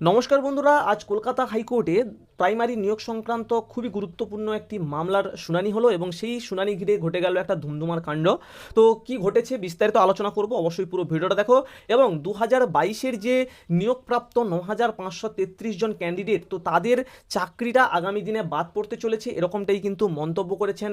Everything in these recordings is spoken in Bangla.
নমস্কার বন্ধুরা, আজ কলকাতা হাইকোর্টে প্রাইমারি নিয়োগ সংক্রান্ত খুবই গুরুত্বপূর্ণ একটি মামলার শুনানি হলো এবং সেই শুনানি ঘিরে ঘটে গেল একটা ধুমধুমার কাণ্ড। তো কি ঘটেছে বিস্তারিত আলোচনা করব, অবশ্যই পুরো ভিডিওটা দেখো। এবং দু হাজার বাইশের যে নিয়োগপ্রাপ্ত ন হাজার পাঁচশো তেত্রিশ জন ক্যান্ডিডেট তো তাদের চাকরিটা আগামী দিনে বাদ পড়তে চলেছে, এরকমটাই কিন্তু মন্তব্য করেছেন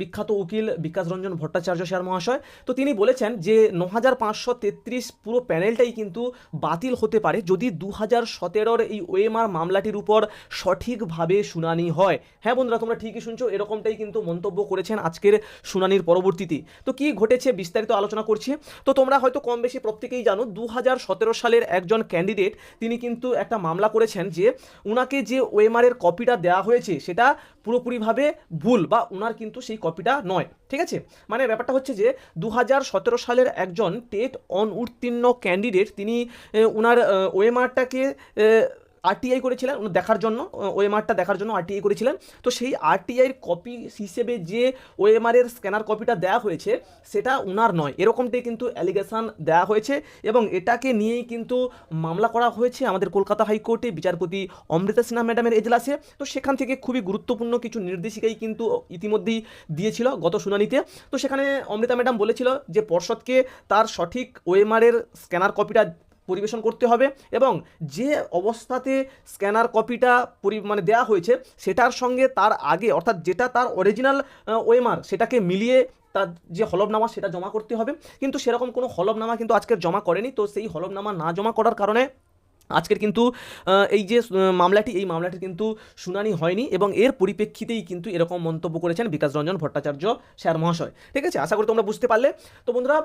বিখ্যাত উকিল বিকাশ রঞ্জন ভট্টাচার্য স্যার মহাশয়। তো তিনি বলেছেন যে ন হাজার পাঁচশো তেত্রিশ পুরো প্যানেলটাই কিন্তু বাতিল হতে পারে, যদি দু হাজার সতেরোর এই ওএমআর মামলাটির উপর সঠিকভাবে শুনানি হয়। হ্যাঁ বন্ধুরা তোমরা ঠিকই শুনছো এরকমটাই কিন্তু মন্তব্য করেছেন আজকের শুনানির পরবর্তীতে। তো কি ঘটেছে বিস্তারিত আলোচনা করছি। তো তোমরা হয়তো কম বেশি প্রত্যেকেই জানো দু হাজার সতেরো সালের একজন ক্যান্ডিডেট তিনি কিন্তু একটা মামলা করেছেন যে উনাকে যে ওএমআরের কপিটা দেওয়া হয়েছে সেটা পুরোপুরিভাবে ভুল বা উনার কিন্তু সেই কপিটা নয়। ঠিক আছে? মানে ব্যাপারটা হচ্ছে যে দু হাজার সতেরো সালের একজন টেট অন উত্তীর্ণ ক্যান্ডিডেট তিনি এ, উনার ওএমআরটাকে আরটিআই করেছিলেন দেখার জন্য ওএমআরটা দেখার জন্য আরটিআই করেছিলেন। তো সেই আরটিআইয়ের কপি হিসেবে যে ওএমআরের স্ক্যানার কপিটা দেওয়া হয়েছে, সেটা উনার নয়। এরকমটাই কিন্তু অ্যালিগেশন দেওয়া হয়েছে এবং এটাকে নিয়েই কিন্তু মামলা করা হয়েছে আমাদের কলকাতা হাইকোর্টে বিচারপতি অমৃতা সিনহা ম্যাডামের এজলাসে। তো সেখান থেকে খুবই গুরুত্বপূর্ণ কিছু নির্দেশিকাই কিন্তু ইতিমধ্যেই দিয়েছিল গত শুনানিতে। তো সেখানে অমৃতা ম্যাডাম বলেছিল যে পর্ষদকে তার সঠিক ওএমআরের স্ক্যানার কপিটা পরিবেশন করতে হবে এবং যে অবস্থাতে স্ক্যানার কপিটা পরি মানে দেওয়া হয়েছে সেটার সঙ্গে তার আগে, অর্থাৎ যেটা তার অরিজিনাল ওয়েমার সেটাকে মিলিয়ে তার যে হলফনামা সেটা জমা করতে হবে। কিন্তু সেরকম কোনো হলফনামা কিন্তু আজকের জমা করেনি। তো সেই হলফনামা না জমা করার কারণে আজকের কিন্তু এই যে মামলাটি, এই মামলাটির কিন্তু শুনানি হয়নি এবং এর পরিপ্রেক্ষিতেই কিন্তু এরকম মন্তব্য করেছেন বিকাশ রঞ্জন ভট্টাচার্য স্যার মহাশয়। ঠিক আছে? আশা করি তোমরা বুঝতে পারলে। তো বন্ধুরা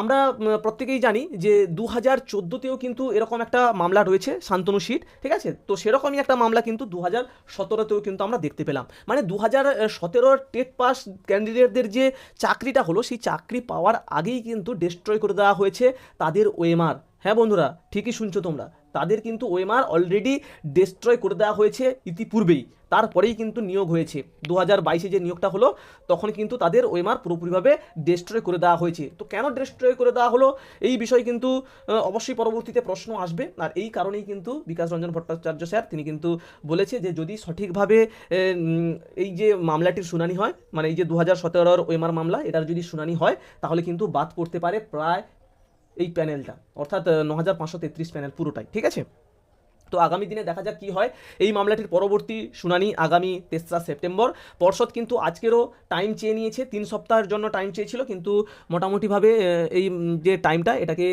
আমরা প্রত্যেকেই জানি যে দু হাজার চোদ্দোতেও কিন্তু এরকম একটা মামলা রয়েছে, শান্তনু সিট ঠিক আছে? তো সেরকমই একটা মামলা কিন্তু দু হাজার সতেরোতেও কিন্তু আমরা দেখতে পেলাম। মানে দু হাজার সতেরোর টেট পাস ক্যান্ডিডেটদের যে চাকরিটা হলো, সেই চাকরি পাওয়ার আগেই কিন্তু ডিস্ট্রয় করে দেওয়া হয়েছে তাদের ওএমআর। হ্যাঁ বন্ধুরা, ঠিকই শুনছো তোমরা। তাদের কিন্তু ওএমআর অলরেডি ডিস্ট্রয় করে দেওয়া হয়েছে ইতিপূর্বেই। তারপরেই কিন্তু নিয়োগ হয়েছে। দু হাজার বাইশে যে নিয়োগটা হলো, তখন কিন্তু তাদের ওএমআর পুরোপুরিভাবে ডিস্ট্রয় করে দেওয়া হয়েছে। তো কেন ডিস্ট্রয় করে দেওয়া হলো? এই বিষয়ে কিন্তু অবশ্যই পরবর্তীতে প্রশ্ন আসবে। আর এই কারণেই কিন্তু বিকাশ রঞ্জন ভট্টাচার্য স্যার, তিনি কিন্তু বলেছে যে যদি সঠিকভাবে এই যে মামলাটির শুনানি হয় মানে এই যে দু হাজার সতেরোর ওএমআর মামলা, এটার যদি শুনানি হয়, তাহলে কিন্তু বাদ পড়তে পারে প্রায় এই প্যানেলটা। অর্থাৎ ন হাজার পাঁচশো তেত্রিশ প্যানেল পুরোটাই, ঠিক আছে? তো আগামী দিনে দেখা যাক কী হয়। এই মামলাটির পরবর্তী শুনানি আগামী তেসরা সেপ্টেম্বর। পর্ষদ কিন্তু আজকেরও টাইম চেয়ে নিয়েছে, তিন সপ্তাহের জন্য টাইম চেয়েছিল, কিন্তু মোটামুটিভাবে এই যে টাইমটা এটাকে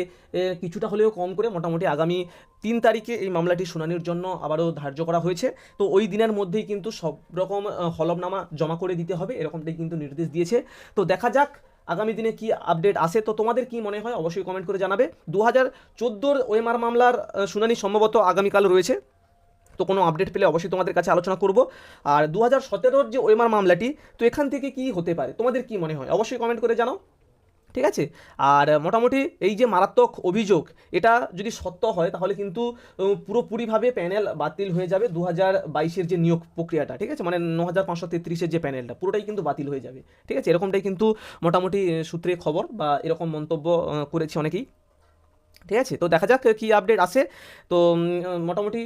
কিছুটা হলেও কম করে মোটামুটি আগামী তিন তারিখে এই মামলাটি শুনানির জন্য আবারও ধার্য করা হয়েছে। তো ওই দিনের মধ্যেই কিন্তু সব রকম হলফনামা জমা করে দিতে হবে, এরকমটাই কিন্তু নির্দেশ দিয়েছে। তো দেখা যাক আগামী দিনে কি আপডেট আসে? তো তোমাদের কি মনে হয়? অবশ্যই কমেন্ট করে জানাবে। দু হাজার চোদ্দোর ওএমআর মামলার শুনানি সম্ভবত আগামীকাল রয়েছে। তো কোনো আপডেট পেলে অবশ্যই তোমাদের কাছে আলোচনা করব। আর দু হাজার সতেরোর যে ওএমআর মামলাটি, তো এখান থেকে কি হতে পারে? তোমাদের কি মনে হয়? অবশ্যই কমেন্ট করে জানাও। ঠিক আছে? আর মোটামুটি এই যে মারাত্মক অভিযোগ, এটা যদি সত্য হয়, তাহলে কিন্তু পুরোপুরিভাবে প্যানেল বাতিল হয়ে যাবে দু হাজার বাইশের যে নিয়োগ প্রক্রিয়াটা, ঠিক আছে? মানে ন হাজার পাঁচশো তেত্রিশের যে প্যানেলটা, পুরোটাই কিন্তু বাতিল হয়ে যাবে, ঠিক আছে? এরকমটাই কিন্তু মোটামুটি সূত্রে খবর বা এরকম মন্তব্য করেছে অনেকেই। ঠিক আছে? তো দেখা যাক কী আপডেট আসে। তো মোটামুটি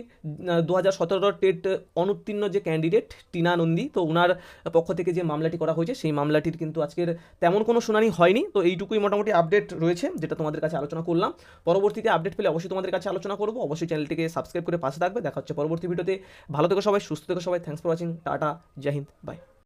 দু হাজার সতেরো টেট অনুত্তীর্ণ যে ক্যান্ডিডেট টিনা নন্দী, তো ওনার পক্ষ থেকে যে মামলাটি করা হয়েছে, সেই মামলাটির কিন্তু আজকের তেমন কোনো শুনানি হয়নি। তো এইটুকুই মোটামুটি আপডেট রয়েছে, যেটা তোমাদের কাছে আলোচনা করলাম। পরবর্তীতে আপডেট পেলে অবশ্যই তোমাদের কাছে আলোচনা করব। অবশ্যই চ্যানেলটিকে সাবস্ক্রাইব করে পাশে থাকবে। দেখা হচ্ছে পরবর্তী ভিডিওতে। ভালো থেকো সবাই, সুস্থ থেকো সবাই। Thanks for watching tata, Joy Hind. By